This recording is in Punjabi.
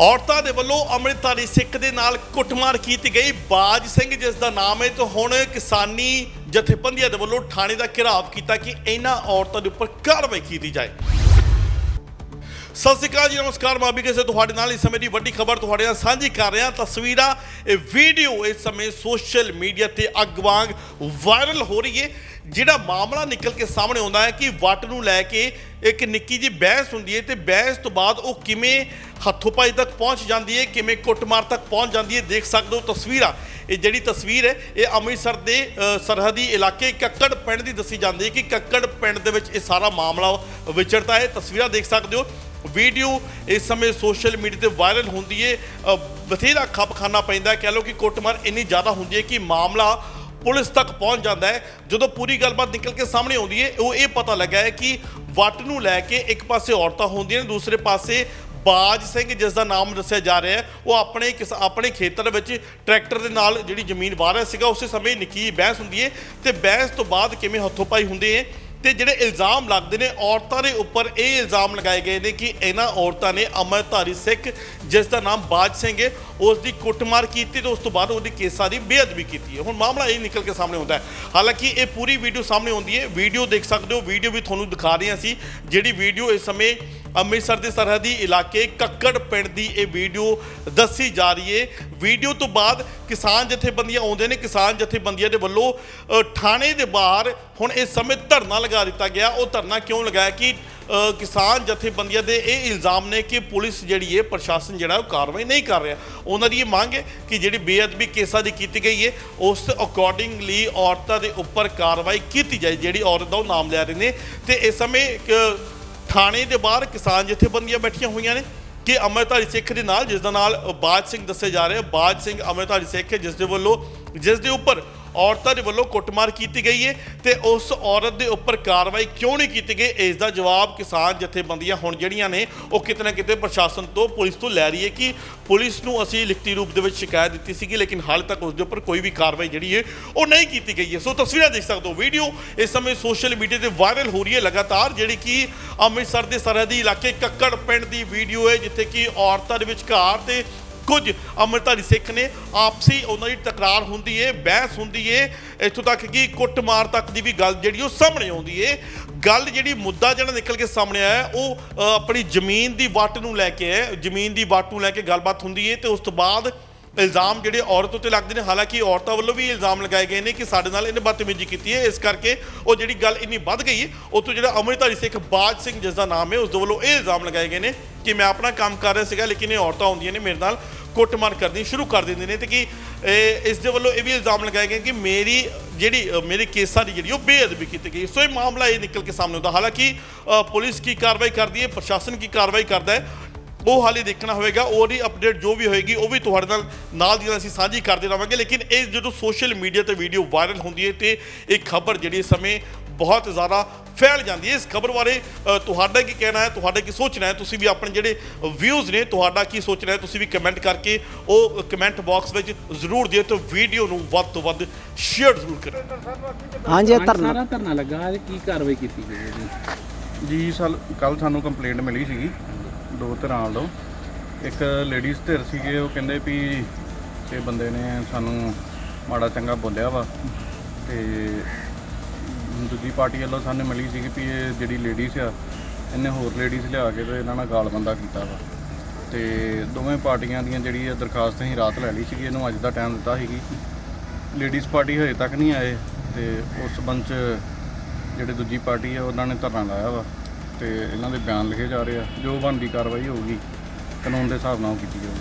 ਔਰਤਾਂ ਦੇ ਵੱਲੋਂ ਅੰਮ੍ਰਿਤਧਾਰੀ ਸਿੱਖ ਦੇ ਨਾਲ ਕੁੱਟਮਾਰ ਕੀਤੀ ਗਈ। ਬਾਜ ਸਿੰਘ, ਜਿਸ ਦਾ ਨਾਮ ਹੈ, ਤੇ ਹੁਣ ਕਿਸਾਨੀ ਜਥੇਬੰਦੀਆਂ ਦੇ ਵੱਲੋਂ ਥਾਣੇ ਦਾ ਘਿਰਾਵ ਕੀਤਾ ਕਿ ਇਹਨਾਂ ਔਰਤਾਂ ਦੇ ਉੱਪਰ ਕਾਰਵਾਈ ਕੀਤੀ ਜਾਏ। ਸਤਿ ਸ਼੍ਰੀ ਅਕਾਲ ਜੀ, ਨਮਸਕਾਰ, ਮੈਂ ਵੀ ਕਿਸੇ ਤੁਹਾਡੇ ਨਾਲ। ਇਸ ਸਮੇਂ ਦੀ ਵੱਡੀ ਖਬਰ ਤੁਹਾਡੇ ਨਾਲ ਸਾਂਝੀ ਕਰ ਰਿਹਾ। ਤਸਵੀਰਾਂ, ਇਹ ਵੀਡੀਓ ਇਸ ਸਮੇਂ ਸੋਸ਼ਲ ਮੀਡੀਆ ਤੇ ਅੱਗ ਵਾਂਗ ਵਾਇਰਲ ਹੋ ਰਹੀ ਹੈ। ਜਿਹੜਾ ਮਾਮਲਾ ਨਿਕਲ ਕੇ ਸਾਹਮਣੇ ਆਉਂਦਾ ਹੈ ਕਿ ਵੱਟ ਨੂੰ ਲੈ ਕੇ ਇੱਕ ਨਿੱਕੀ ਜੀ ਬਹਿਸ ਹੁੰਦੀ ਹੈ ਤੇ ਬਹਿਸ ਤੋਂ ਬਾਅਦ ਉਹ ਕਿਵੇਂ ਹੱਥੋਂ ਪਾਈ ਤੱਕ ਪਹੁੰਚ ਜਾਂਦੀ ਹੈ, ਕਿਵੇਂ ਕੁੱਟਮਾਰ ਤੱਕ ਪਹੁੰਚ ਜਾਂਦੀ ਹੈ, ਦੇਖ ਸਕਦੇ ਹੋ ਤਸਵੀਰਾਂ। ਇਹ ਜਿਹੜੀ ਤਸਵੀਰ ਹੈ, ਇਹ ਅੰਮ੍ਰਿਤਸਰ ਦੇ ਸਰਹੱਦੀ ਇਲਾਕੇ ਕੱਕੜ ਪਿੰਡ ਦੀ ਦੱਸੀ ਜਾਂਦੀ ਹੈ ਕਿ ਕੱਕੜ ਪਿੰਡ ਦੇ ਵਿੱਚ ਇਹ ਸਾਰਾ ਮਾਮਲਾ ਵਿਚਰਦਾ ਹੈ। ਤਸਵੀਰਾਂ ਦੇਖ ਸਕਦੇ ਹੋ। ਵੀਡੀਓ ਇਸ ਸਮੇਂ ਸੋਸ਼ਲ ਮੀਡੀਆ ਤੇ ਵਾਇਰਲ ਹੁੰਦੀ ਹੈ। ਬਥੇਰਾ ਖੱਪ ਖਾਨਾ ਪੈਂਦਾ ਕਹਿ ਲਓ ਕਿ ਕੁੱਟਮਾਰ ਇੰਨੀ ਜ਼ਿਆਦਾ ਹੁੰਦੀ ਹੈ ਕਿ ਮਾਮਲਾ ਪੁਲਿਸ ਤੱਕ ਪਹੁੰਚ ਜਾਂਦਾ ਹੈ। ਜਦੋਂ ਪੂਰੀ ਗੱਲਬਾਤ ਨਿਕਲ ਕੇ ਸਾਹਮਣੇ ਆਉਂਦੀ ਹੈ, ਉਹ ਇਹ ਪਤਾ ਲੱਗਾ ਹੈ ਕਿ ਵੱਟ ਨੂੰ ਲੈ ਕੇ ਇੱਕ ਪਾਸੇ ਔਰਤਾਂ ਹੁੰਦੀਆਂ ਨੇ, ਦੂਸਰੇ ਪਾਸੇ ਬਾਜ ਸਿੰਘ ਜਿਸ ਦਾ ਨਾਮ ਦੱਸਿਆ ਜਾ ਰਿਹਾ ਹੈ। ਉਹ ਆਪਣੇ ਕਿਸ, ਆਪਣੇ ਖੇਤਰ ਵਿੱਚ ਟਰੈਕਟਰ ਦੇ ਨਾਲ ਜਿਹੜੀ ਜ਼ਮੀਨ ਵਾਹ ਰਿਹਾ ਸੀਗਾ, ਉਸੇ ਸਮੇਂ ਨਿੱਕੀ ਬਹਿਸ ਹੁੰਦੀ ਹੈ ਤੇ ਬਹਿਸ ਤੋਂ ਬਾਅਦ ਕਿਵੇਂ ਹੱਥੋਂ ਪਾਈ ਹੁੰਦੇ ਹੈ ਤੇ ਜਿਹੜੇ ਇਲਜ਼ਾਮ ਲੱਗਦੇ ਨੇ, ਔਰਤਾਂ ਦੇ ਉੱਪਰ ਇਹ ਇਲਜ਼ਾਮ ਲਗਾਏ ਗਏ ਨੇ ਕਿ ਇਹਨਾਂ ਔਰਤਾਂ ਨੇ ਅਮਰਧਾਰੀ ਸਿੱਖ ਜਿਸ ਦਾ ਨਾਮ ਬਾਜ ਸਿੰਘ ਹੈ। ਉਸ ਦੀ ਕੁੱਟਮਾਰ ਕੀਤੀ ਤੇ ਉਸ ਤੋਂ ਬਾਅਦ ਉਹਦੀ ਕੇਸਾਂ ਦੀ ਬੇਅਦਬੀ ਕੀਤੀ ਹੈ। ਹੁਣ ਮਾਮਲਾ ਇਹ ਨਿਕਲ ਕੇ ਸਾਹਮਣੇ ਆਉਂਦਾ ਹੈ। ਹਾਲਾਂਕਿ ਇਹ ਪੂਰੀ ਵੀਡੀਓ ਸਾਹਮਣੇ ਆਉਂਦੀ ਹੈ। ਵੀਡੀਓ ਦੇਖ ਸਕਦੇ ਹੋ। ਵੀਡੀਓ ਵੀ ਤੁਹਾਨੂੰ ਦਿਖਾ ਰਹੇ ਹਾਂ ਅਸੀਂ ਜਿਹੜੀ ਵੀਡੀਓ ਇਸ ਸਮੇਂ ਅੰਮ੍ਰਿਤਸਰ ਦੇ ਸਰਹੱਦੀ ਇਲਾਕੇ ਕੱਕੜ ਪਿੰਡ ਦੀ ਇਹ ਵੀਡੀਓ ਦੱਸੀ ਜਾ ਰਹੀ ਹੈ। ਵੀਡੀਓ ਤੋਂ ਬਾਅਦ ਕਿਸਾਨ ਜਥੇਬੰਦੀਆਂ ਆਉਂਦੇ ਨੇ। ਕਿਸਾਨ ਜਥੇਬੰਦੀਆਂ ਦੇ ਵੱਲੋਂ ਥਾਣੇ ਦੇ ਬਾਹਰ ਹੁਣ ਇਸ ਸਮੇਂ ਧਰਨਾ ਲਗਾ ਦਿੱਤਾ ਗਿਆ। ਉਹ ਧਰਨਾ ਕਿਉਂ ਲਗਾਇਆ ਕਿ ਕਿਸਾਨ ਜਥੇਬੰਦੀਆਂ ਦੇ ਇਹ ਇਲਜ਼ਾਮ ਨੇ ਕਿ ਪੁਲਿਸ ਜਿਹੜੀ ਹੈ ਪ੍ਰਸ਼ਾਸਨ ਜਿਹੜਾ ਉਹ ਕਾਰਵਾਈ ਨਹੀਂ ਕਰ ਰਿਹਾ। ਉਹਨਾਂ ਦੀ ਇਹ ਮੰਗ ਹੈ ਕਿ ਜਿਹੜੀ ਬੇਅਦਬੀ ਕੇਸਾਂ ਦੀ ਕੀਤੀ ਗਈ ਹੈ, ਉਸ ਅਕੋਰਡਿੰਗਲੀ ਔਰਤਾਂ ਦੇ ਉੱਪਰ ਕਾਰਵਾਈ ਕੀਤੀ ਜਾਏ, ਜਿਹੜੀ ਔਰਤ ਦਾ ਉਹ ਨਾਮ ਲੈ ਰਹੇ ਨੇ। ਤੇ ਇਸ ਸਮੇਂ ਇੱਕ ਥਾਣੇ ਦੇ ਬਾਹਰ ਕਿਸਾਨ ਜਥੇਬੰਦੀਆਂ ਬੈਠੀਆਂ ਹੋਈਆਂ ਨੇ ਕਿ ਅੰਮ੍ਰਿਤਧਾਰੀ ਸਿੱਖ ਦੇ ਨਾਲ, ਜਿਸ ਦਾ ਨਾਲ ਬਾਜ ਸਿੰਘ ਦੱਸੇ ਜਾ ਰਹੇ ਬਾਜ ਸਿੰਘ ਅੰਮ੍ਰਿਤਧਾਰੀ ਸਿੱਖ ਜਿਸ ਦੇ ਵੱਲੋਂ, ਜਿਸ ਦੇ ਉੱਪਰ ਔਰਤਾਂ ਦੇ ਵੱਲੋਂ ਕੁੱਟਮਾਰ ਕੀਤੀ ਗਈ ਹੈ ਤੇ ਉਸ ਔਰਤ ਦੇ ਉੱਪਰ ਕਾਰਵਾਈ ਕਿਉਂ ਨਹੀਂ ਕੀਤੀ ਗਈ? ਇਸ ਦਾ ਜਵਾਬ ਕਿਸਾਨ ਜਥੇਬੰਦੀਆਂ ਹੁਣ ਜਿਹੜੀਆਂ ਨੇ, ਉਹ ਕਿਤੇ ਨਾ ਕਿਤੇ ਪ੍ਰਸ਼ਾਸਨ ਤੋਂ ਪੁਲਿਸ ਤੋਂ ਲੈ ਰਹੀ ਹੈ ਕਿ ਪੁਲਿਸ ਨੂੰ ਅਸੀਂ ਲਿਖਤੀ ਰੂਪ ਦੇ ਵਿੱਚ ਸ਼ਿਕਾਇਤ ਦਿੱਤੀ ਸੀਗੀ, ਲੇਕਿਨ ਹਾਲ ਤੱਕ ਉਸ ਦੇ ਉੱਪਰ ਕੋਈ ਵੀ ਕਾਰਵਾਈ ਜਿਹੜੀ ਹੈ ਉਹ ਨਹੀਂ ਕੀਤੀ ਗਈ ਹੈ ਸੋ ਤਸਵੀਰਾਂ ਦੇਖ ਸਕਦੇ ਹੋ, ਵੀਡੀਓ ਇਸ ਸਮੇਂ ਸੋਸ਼ਲ ਮੀਡੀਆ ਤੇ ਵਾਇਰਲ ਹੋ ਰਹੀ ਹੈ ਲਗਾਤਾਰ, ਜਿਹੜੀ ਕਿ ਅੰਮ੍ਰਿਤਸਰ ਦੇ ਸਰਹੱਦੀ ਇਲਾਕੇ ਕੱਕੜ ਪਿੰਡ ਦੀ ਵੀਡੀਓ ਹੈ ਜਿੱਥੇ ਕਿ ਔਰਤਾਂ ਦੇ ਵਿਚਕਾਰ ਤੇ ਕੁਝ ਅੰਮ੍ਰਿਤਧਾਰੀ ਸਿੱਖ ਨੇ ਆਪਸੀ ਉਹਨਾਂ ਦੀ ਤਕਰਾਰ ਹੁੰਦੀ ਏ, ਬਹਿਸ ਹੁੰਦੀ ਏ, ਇੱਥੋਂ ਤੱਕ ਕਿ ਕੁੱਟਮਾਰ ਤੱਕ ਦੀ ਵੀ ਗੱਲ ਜਿਹੜੀ ਉਹ ਸਾਹਮਣੇ ਆਉਂਦੀ ਏ। ਗੱਲ ਜਿਹੜੀ ਮੁੱਦਾ ਜਿਹੜਾ ਨਿਕਲ ਕੇ ਸਾਹਮਣੇ ਆਇਆ, ਉਹ ਆਪਣੀ ਜ਼ਮੀਨ ਦੀ ਵੱਟ ਨੂੰ ਲੈ ਕੇ ਹੈ ਜ਼ਮੀਨ ਦੀ ਵੱਟ ਨੂੰ ਲੈ ਕੇ ਗੱਲਬਾਤ ਹੁੰਦੀ ਏ ਤੇ ਉਸ ਤੋਂ ਬਾਅਦ ਇਲਜ਼ਾਮ ਜਿਹੜੇ ਔਰਤ ਉੱਤੇ ਲੱਗਦੇ ਨੇ, ਹਾਲਾਂਕਿ ਔਰਤਾਂ ਵੱਲੋਂ ਵੀ ਇਲਜ਼ਾਮ ਲਗਾਏ ਗਏ ਨੇ ਕਿ ਸਾਡੇ ਨਾਲ ਇਹਨੇ ਬਦਤਮੀਜ਼ੀ ਕੀਤੀ ਹੈ। ਇਸ ਕਰਕੇ ਉਹ ਜਿਹੜੀ ਗੱਲ ਇੰਨੀ ਵੱਧ ਗਈ ਹੈ ਉਤੋਂ ਜਿਹੜਾ ਅੰਮ੍ਰਿਤਧਾਰੀ ਸਿੱਖ ਬਾਜ ਸਿੰਘ, ਜਿਸ ਦਾ ਨਾਮ ਹੈ, ਉਸ ਦੇ ਵੱਲੋਂ ਇਹ ਇਲਜ਼ਾਮ ਲਗਾਏ ਗਏ ਨੇ ਕਿ ਮੈਂ ਆਪਣਾ ਕੰਮ ਕਰ ਰਿਹਾ ਸੀਗਾ, ਲੇਕਿਨ ਇਹ ਔਰਤਾਂ ਹੁੰਦੀਆਂ ਨੇ ਮੇਰੇ ਨਾਲ ਕੁੱਟਮਾਰ ਕਰਨੀ ਸ਼ੁਰੂ ਕਰ ਦਿੰਦੇ ਨੇ ਤੇ ਕਿ, ਇਹ ਇਸ ਦੇ ਵੱਲੋਂ ਇਹ ਵੀ ਇਲਜ਼ਾਮ ਲਗਾਏ ਗਏ ਕਿ ਮੇਰੀ ਜਿਹੜੀ ਮੇਰੇ ਕੇਸਾਂ ਦੀ ਜਿਹੜੀ ਉਹ ਬੇਅਦਬੀ ਕੀਤੀ ਗਈ। ਸੋ ਇਹ ਮਾਮਲਾ ਇਹ ਨਿਕਲ ਕੇ ਸਾਹਮਣੇ ਆਉਂਦਾ। ਹਾਲਾਂਕਿ ਪੁਲਿਸ ਕੀ ਕਾਰਵਾਈ ਕਰਦੀ ਹੈ, ਪ੍ਰਸ਼ਾਸਨ ਕੀ ਕਾਰਵਾਈ ਕਰਦਾ ਹੈ ਉਹ ਹਾਲੇ ਦੇਖਣਾ ਹੋਵੇਗਾ ਉਹਦੀ ਅਪਡੇਟ ਜੋ ਵੀ ਹੋਏਗੀ ਉਹ ਵੀ ਤੁਹਾਡੇ ਨਾਲ ਨਾਲ ਦੀ ਨਾਲ ਅਸੀਂ ਸਾਂਝੀ ਕਰਦੇ ਰਹਾਂਗੇ ਲੇਕਿਨ ਇਹ ਜਦੋਂ ਸੋਸ਼ਲ ਮੀਡੀਆ ਤੇ ਵੀਡੀਓ ਵਾਇਰਲ ਹੁੰਦੀ ਹੈ ਤੇ ਇਹ ਖਬਰ ਜਿਹੜੀ ਇਸ ਸਮੇਂ ਬਹੁਤ ਜ਼ਿਆਦਾ ਫੈਲ ਜਾਂਦੀ ਹੈ। ਇਸ ਖਬਰ ਬਾਰੇ ਤੁਹਾਡਾ ਕੀ ਕਹਿਣਾ ਹੈ ਤੁਹਾਡਾ ਕੀ ਸੋਚਣਾ ਹੈ? ਤੁਸੀਂ ਵੀ ਆਪਣੇ ਜਿਹੜੇ ਵਿਊਜ਼ ਨੇ ਤੁਹਾਡਾ ਕੀ ਸੋਚਣਾ ਹੈ? ਤੁਸੀਂ ਵੀ ਕਮੈਂਟ ਕਰਕੇ ਉਹ ਕਮੈਂਟ ਬਾਕਸ ਵਿੱਚ ਜ਼ਰੂਰ ਦਿਓ ਤੇ ਵੀਡੀਓ ਨੂੰ ਵੱਧ ਤੋਂ ਵੱਧ ਸ਼ੇਅਰ ਜ਼ਰੂਰ ਕਰੋ ਹਾਂਜੀ ਧਰਨਾ ਸਾਰਾ ਧਰਨਾ ਲੱਗਾ ਕੀ ਕਾਰਵਾਈ ਕੀਤੀ ਗਈ ਜੀ? ਜੀ ਸਾਲ ਕੱਲ ਸਾਨੂੰ ਕੰਪਲੇਂਟ ਮਿਲੀ ਸੀਗੀ। ਦੋ ਧਿਰਾਂ ਵੱਲੋਂ। ਇੱਕ ਲੇਡੀਜ਼ ਧਿਰ ਸੀਗੇ, ਉਹ ਕਹਿੰਦੇ ਵੀ ਇਹ ਬੰਦੇ ਨੇ ਸਾਨੂੰ ਮਾੜਾ ਚੰਗਾ ਬੋਲਿਆ ਵਾ। ਤੇ ਦੂਜੀ ਪਾਰਟੀ ਵੱਲੋਂ ਸਾਨੂੰ ਮਿਲੀ ਸੀਗੀ ਵੀ ਇਹ ਜਿਹੜੀ ਲੇਡੀਜ਼ ਆ, ਇਹਨੇ ਹੋਰ ਲੇਡੀਜ਼ ਲਿਆ ਕੇ ਤੇ ਇਹਨਾਂ ਨਾਲ ਗਾਲ ਬੰਦਾ ਕੀਤਾ ਵਾ। ਤੇ ਦੋਵੇਂ ਪਾਰਟੀਆਂ ਦੀਆਂ ਜਿਹੜੀ ਇਹ ਦਰਖਾਸਤ ਅਸੀਂ ਰਾਤ ਲੈ ਲਈ ਸੀਗੀ, ਇਹਨੂੰ ਅੱਜ ਦਾ ਟਾਈਮ ਦਿੱਤਾ ਸੀਗੀ। ਲੇਡੀਜ਼ ਪਾਰਟੀ ਹਜੇ ਤੱਕ ਨਹੀਂ ਆਏ ਤੇ ਉਸ ਸੰਬੰਧ 'ਚ ਜਿਹੜੇ ਦੂਜੀ ਪਾਰਟੀ ਆ, ਉਹਨਾਂ ਨੇ ਧਰਨਾ ਲਾਇਆ ਵਾ। ਤੇ ਇਹਨਾਂ ਦੇ ਬਿਆਨ ਲਿਖੇ ਜਾ ਰਹੇ ਆ, ਜੋ ਬਣਦੀ ਕਾਰਵਾਈ ਹੋਊਗੀ ਕਾਨੂੰਨ ਦੇ ਹਿਸਾਬ ਨਾਲ ਉਹ ਕੀਤੀ ਜਾਊਗੀ।